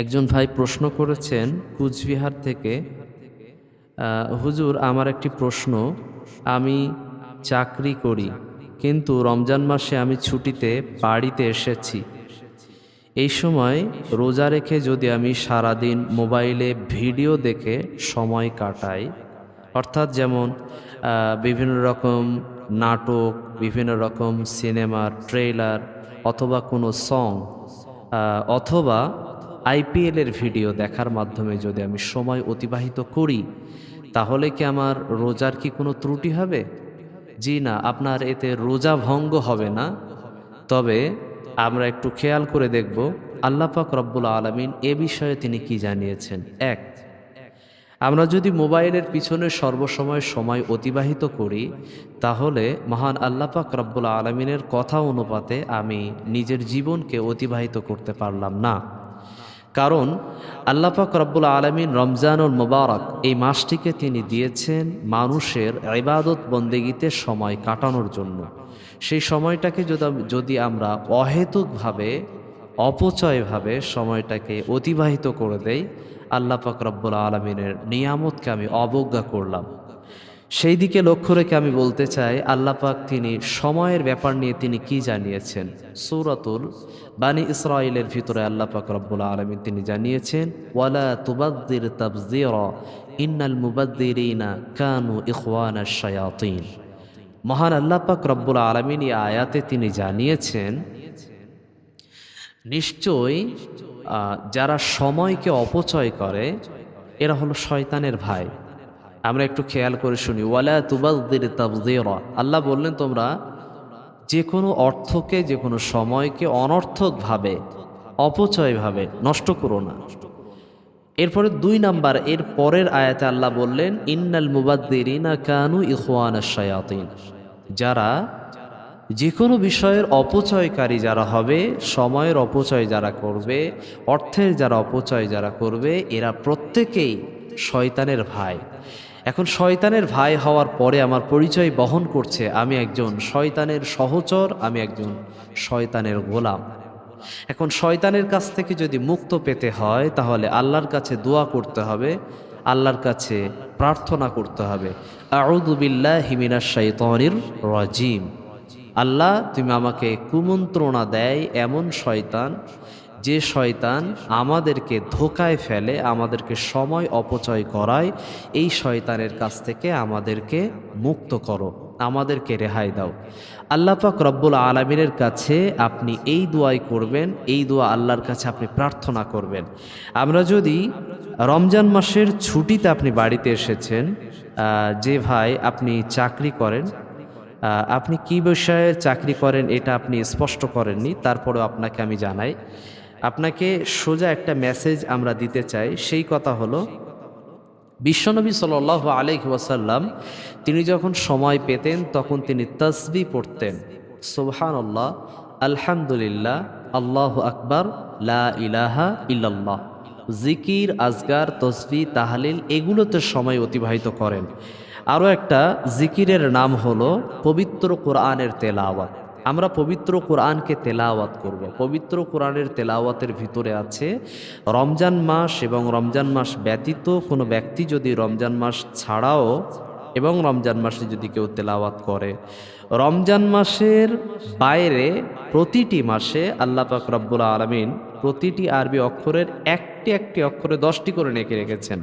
একজন ভাই প্রশ্ন করেছেন কুচবিহার থেকে হুজুর, আমার একটি প্রশ্ন। আমি চাকরি করি, কিন্তু রমজান মাসে আমি ছুটিতে বাড়িতে এসেছি। এই সময় রোজা রেখে যদি আমি সারাদিন মোবাইলে ভিডিও দেখে সময় কাটাই, অর্থাৎ যেমন বিভিন্ন রকম নাটক, বিভিন্ন রকম সিনেমার ট্রেলার অথবা কোনো সং অথবা আইপিএলের ভিডিও দেখার মাধ্যমে যদি আমি সময় অতিবাহিত করি, তাহলে কি আমার রোজার কি কোনো ত্রুটি হবে? জি না, আপনার এতে রোজা ভঙ্গ হবে না। তবে আমরা একটু খেয়াল করে দেখব আল্লাহ পাক রব্বুল আলমিন এ বিষয়ে তিনি কি জানিয়েছেন। এক, আমরা যদি মোবাইলের পিছনে সর্বসময় সময় অতিবাহিত করি, তাহলে মহান আল্লাহ পাক রব্বুল আলমিনের কথা অনুপাতে আমি নিজের জীবনকে অতিবাহিত করতে পারলাম না। কারণ আল্লাহ পাক রব্বুল আলমিন রমজানুল মোবারক এই মাসটিকে তিনি দিয়েছেন মানুষের ইবাদত বন্দেগীতে সময় কাটানোর জন্য। সেই সময়টাকে যদি আমরা অহেতুকভাবে, অপচয়ভাবে সময়টাকে অতিবাহিত করে দেই, আল্লাহ পাক রব্বুল আলমিনের নিয়ামতকে আমি অবজ্ঞা করলাম। সেই দিকে লক্ষ্য রেখে আমি বলতে চাই, আল্লাহ পাক তিনি সময়ের ব্যাপার নিয়ে তিনি কি জানিয়েছেন? সূরাতুল বানি ইসরায়েলের ভিতরে আল্লাহ পাক রব্বুল আলমিন তিনি জানিয়েছেন, ওয়ালা তুবাদ্দির তাবজিরা ইন্নাল মুবাদ্দিরিনা কানু ইখওয়ানা শায়াতিন। মহান আল্লাহ পাক রব্বুল আলমিন এই আয়াতে তিনি জানিয়েছেন, নিশ্চয়ই যারা সময়কে অপচয় করে, এরা হলো শয়তানের ভাই। আমরা একটু খেয়াল করে শুনি। ওয়ালা তুবাদ্দির তাবদিরা। আল্লাহ বললেন, তোমরা যে কোনো অর্থকে যে কোনো সময়কে অনর্থকভাবে, অপচয়ভাবে নষ্ট করো না। এরপরে দুই নাম্বার, এর পরের আয়াতে আল্লাহ বললেন, ইন্নাল মুবাদ্দিরিনা কানু ইখওয়ানা শায়াতিন। যারা যে কোনো বিষয়ের অপচয়কারী যারা হবে, সময়ের অপচয় যারা করবে, অর্থের যারা অপচয় যারা করবে, এরা প্রত্যেকেই শয়তানের ভাই। এখন শয়তানের ভাই হওয়ার পরে আমার পরিচয় বহন করছে, আমি একজন শয়তানের সহচর, আমি একজন শয়তানের গোলাম। এখন শয়তানের কাছ থেকে যদি মুক্ত পেতে হয়, তাহলে আল্লাহর কাছে দোয়া করতে হবে, আল্লাহর কাছে প্রার্থনা করতে হবে। আউদুবিল্লাহ হিমিনা শৈতনির রাজিম। আল্লাহ, তুমি আমাকে কুমন্ত্রণা দেয় এমন শয়তান যে শয়তান আমাদেরকে ধোকায় ফেলে, আমাদেরকে সময় অপচয় করায়, এই শয়তানের কাছ থেকে আমাদেরকে মুক্ত করো, আমাদেরকে রেহাই দাও। আল্লাহ পাক রব্বুল আলমিনের কাছে আপনি এই দোয়াই করবেন, এই দোয়া আল্লাহর কাছে আপনি প্রার্থনা করবেন। আমরা যদি রমজান মাসের ছুটিতে আপনি বাড়িতে এসেছেন যে ভাই আপনি চাকরি করেন আপনি কি বিষয়ে চাকরি করেন এটা আপনি স্পষ্ট করেননি, তারপরেও আপনাকে আমি জানাই আপনাকে সোজা একটা মেসেজ আমরা দিতে চাই। সেই কথা হলো, বিশ্বনবী সাল আলাইহি ওয়াসাল্লাম, তিনি যখন সময় পেতেন, তখন তিনি তসবি পড়তেন। সুবহান আল্লাহ আলহামদুলিল্লাহ, আল্লাহ আকবার, লা ইলাহা ইল্লাল্লাহ। জিকির, আজগার, তসবি, তাহালিল, এগুলোতে সময় অতিবাহিত করেন। আরও একটা জিকিরের নাম হলো পবিত্র কোরআনের তেলাওয়াত। আমরা পবিত্র কোরআনকে তেলাওয়াত করব। পবিত্র কোরআনের তেলাওয়াতের ভিতরে আছে রমজান মাস এবং রমজান মাস ব্যতীত কোনো ব্যক্তি যদি রমজান মাস ছাড়াও এবং রমজান মাসে যদি কেউ তেলাওয়াত করে রমজান মাসের বাইরে প্রতিটি মাসে আল্লাহ পাক রব্বুল আলমিন প্রতিটি আরবি অক্ষরের একটি একটি অক্ষরে দশটি করে নেকে রেখেছেন।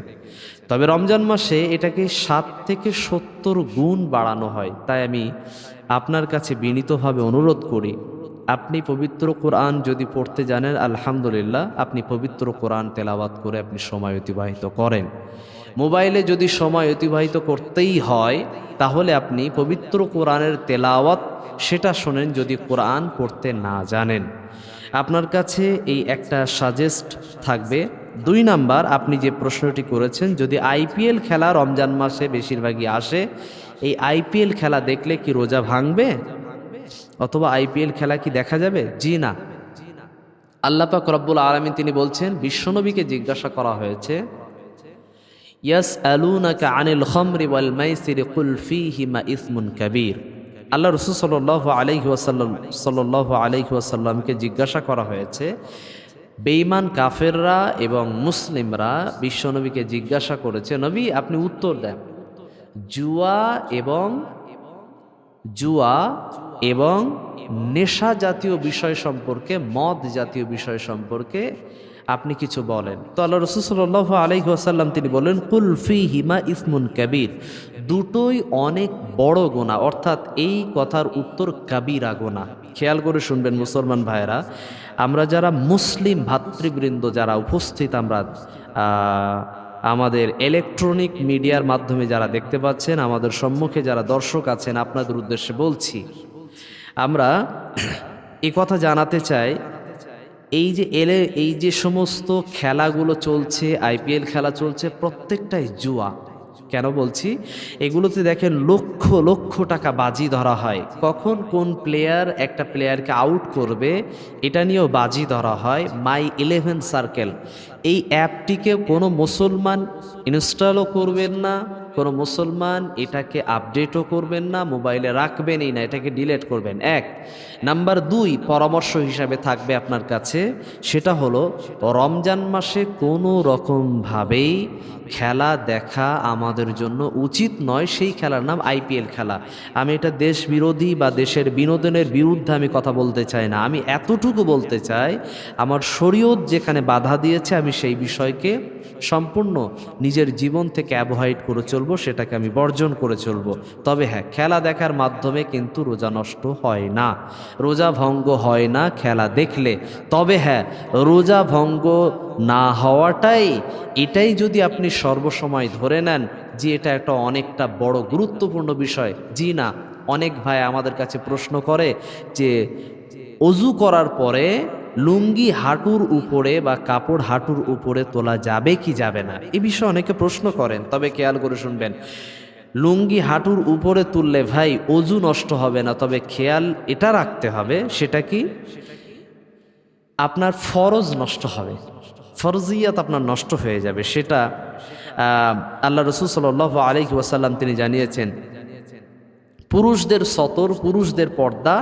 তবে রমজান মাসে এটাকে সাত থেকে সত্তর গুণ বাড়ানো হয়। তাই আমি আপনার কাছে বিনীতভাবে অনুরোধ করি, আপনি পবিত্র কোরআন যদি পড়তে জানেন, আলহামদুলিল্লাহ, আপনি পবিত্র কোরআন তেলাওয়াত করে আপনি সময় অতিবাহিত করেন। মোবাইলে যদি সময় অতিবাহিত করতেই হয়, তাহলে আপনি পবিত্র কোরআনের তেলাওয়াত, সেটা শোনেন যদি কোরআন পড়তে না জানেন। আপনার কাছে এই একটা সাজেস্ট থাকবে। দুই নাম্বার, আপনি যে প্রশ্নটি করেছেন, যদি আইপিএল খেলা রমজান মাসে বেশিরভাগই আসে, এই আইপিএল খেলা দেখলে কি রোজা ভাঙবে? অথবা আইপিএল খেলা কি দেখা যাবে? জি না। আল্লাহ পাক রব্বুল আলমিন তিনি বলছেন, বিশ্বনবীকে জিজ্ঞাসা করা হয়েছে ইয়াস আলুনাকা আনিল খমরি ওয়াল মাইসির কুল ফিহিমা ইসমুন কাবীর। আল্লাহ রসুল সাল্লাহ আলাইহি ওয়াসাল্লাম সাল্লাহ আলাইহি ওয়াসাল্লামকে জিজ্ঞাসা করা হয়েছে, বেঈমান কাফেররা এবং মুসলিমরা বিশ্বনবীকে জিজ্ঞাসা করেছে, নবী, আপনি উত্তর দেন। জুয়া এবং জুয়া এবং নেশা জাতীয় বিষয় সম্পর্কে, মদ জাতীয় বিষয় সম্পর্কে আপনি কিছু বলেন। তো আল্লাহ রসুল্লাহ আলাইহি আসাল্লাম তিনি বলেন কুলফি হিমা ইসমুন কাবির। দুটোই অনেক বড় গোনা, অর্থাৎ এই কথার উত্তর কাবিরা গোনা। খেয়াল করে শুনবেন মুসলমান ভাইরা আমরা যারা মুসলিম ভাতৃবৃন্দ, যারা উপস্থিত আমরা আমাদের ইলেকট্রনিক মিডিয়ার মাধ্যমে যারা দেখতে পাচ্ছেন, আমাদের সম্মুখে যারা দর্শক আছেন, আপনাদের উদ্দেশ্যে বলছি, আমরা এই কথা জানাতে চাই এই যে এলে, এই যে সমস্ত খেলাগুলো চলছে আইপিএল খেলা চলছে, প্রত্যেকটাই জুয়া। কেন বলছি? এগুলোতে দেখেন লক্ষ লক্ষ টাকা বাজি ধরা হয়। কখন কোন প্লেয়ার একটা প্লেয়ারকে আউট করবে, এটা নিয়েও বাজি ধরা হয়। মাই ইলেভেন সার্কেল এই অ্যাপটিকে কোনো মুসলমান ইনস্টলও করবেন না, কোনো মুসলমান এটাকে আপডেটও করবেন না, মোবাইলে রাখবেনই না, এটাকে ডিলিট করবেন। এক। নাম্বার দুই, পরামর্শ হিসাবে থাকবে আপনার কাছে, সেটা হলো রমজান মাসে কোনো রকমভাবেই খেলা দেখা আমাদের জন্য উচিত নয়, সেই খেলার নাম আইপিএল খেলা। আমি এটা দেশ বিরোধী বা দেশের বিনোদনের বিরুদ্ধে আমি কথা বলতে চাই না। আমি এতটুকু বলতে চাই, আমার শরীয়ত যেখানে বাধা দিয়েছে, আমি সেই বিষয়কে সম্পূর্ণ নিজের জীবন থেকে অ্যাভয়েড করে চলবো, সেটাকে আমি বর্জন করে চলবো। তবে হ্যাঁ খেলা দেখার মাধ্যমে কিন্তু রোজা নষ্ট হয় না। রোজা ভঙ্গ হয় না খেলা দেখলে। তবে হ্যাঁ রোজা ভঙ্গ না হওয়াটাই, এটাই যদি আপনি সর্বসময় ধরে নেন যে এটা একটা অনেকটা বড় গুরুত্বপূর্ণ বিষয়। জি না, অনেক ভাই আমাদের কাছে প্রশ্ন করে যে, অজু করার পরে লুঙ্গি হাঁটুর উপরে বা কাপড় হাঁটুর উপরে তোলা যাবে কি যাবে না? এ বিষয়ে অনেকে প্রশ্ন করেন, তবে খেয়াল করে শুনবেন? লুঙ্গি হাঁটুর উপরে তুললে ভাই অজু নষ্ট হবে না, তবে খেয়াল এটা রাখতে হবে, সেটা কি? আপনার ফরজ নষ্ট হবে। ফরজিয়াত আপনার নষ্ট হয়ে যাবে, সেটা আল্লাহ রসুল সাল আলহি ওয়াসাল্লাম তিনি জানিয়েছেন। পুরুষদের সতর, পুরুষদের পর্দা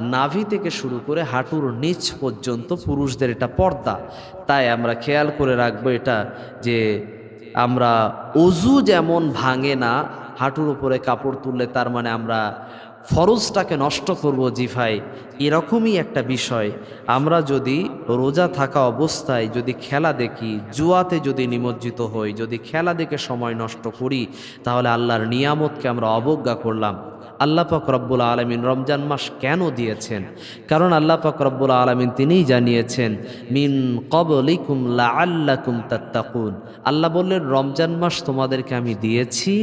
নাভি থেকে শুরু করে হাঁটুর নিচ পর্যন্ত পুরুষদের এটা পর্দা। তাই আমরা খেয়াল করে রাখব এটা যে আমরা অজু যেমন ভাঙে না, হাঁটুর উপরে কাপড় তুললে তার মানে আমরা ফরজটাকে নষ্ট করব জি ভাই। এরকমই একটা বিষয়। আমরা যদি রোজা থাকা অবস্থায় যদি খেলা দেখি, জুয়াতে যদি নিমজ্জিত হই, যদি খেলা দেখে সময় নষ্ট করি, তাহলে আল্লাহর নিয়ামতকে আমরা অবজ্ঞা করলাম। আল্লাহ পাক রব্বুল আলমিন রমজান মাস কেন দিয়েছেন? কারণ আল্লাহ পাক রব্বুল আলমিন তিনিই জানিয়েছেন, মিন কবলিকুম লা আল্লাকুম তাত্তাকুন। আল্লাহ বললেন, রমজান মাস তোমাদেরকে আমি দিয়েছি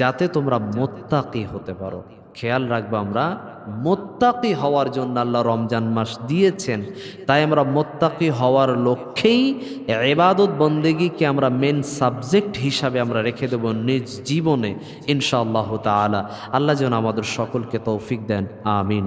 যাতে তোমরা মোত্তাকি হতে পারো। খেয়াল রাখব আমরা, মোত্তাকি হওয়ার জন্য আল্লাহ রমজান মাস দিয়েছেন। তাই আমরা মোত্তাকি হওয়ার লক্ষ্যেই এবাদত বন্দেগীকে আমরা মেন সাবজেক্ট হিসাবে আমরা রেখে দেব নিজ জীবনে, ইনশাআল্লাহ তালা আল্লাহ যেন আমাদের সকলকে তৌফিক দেন, আমিন।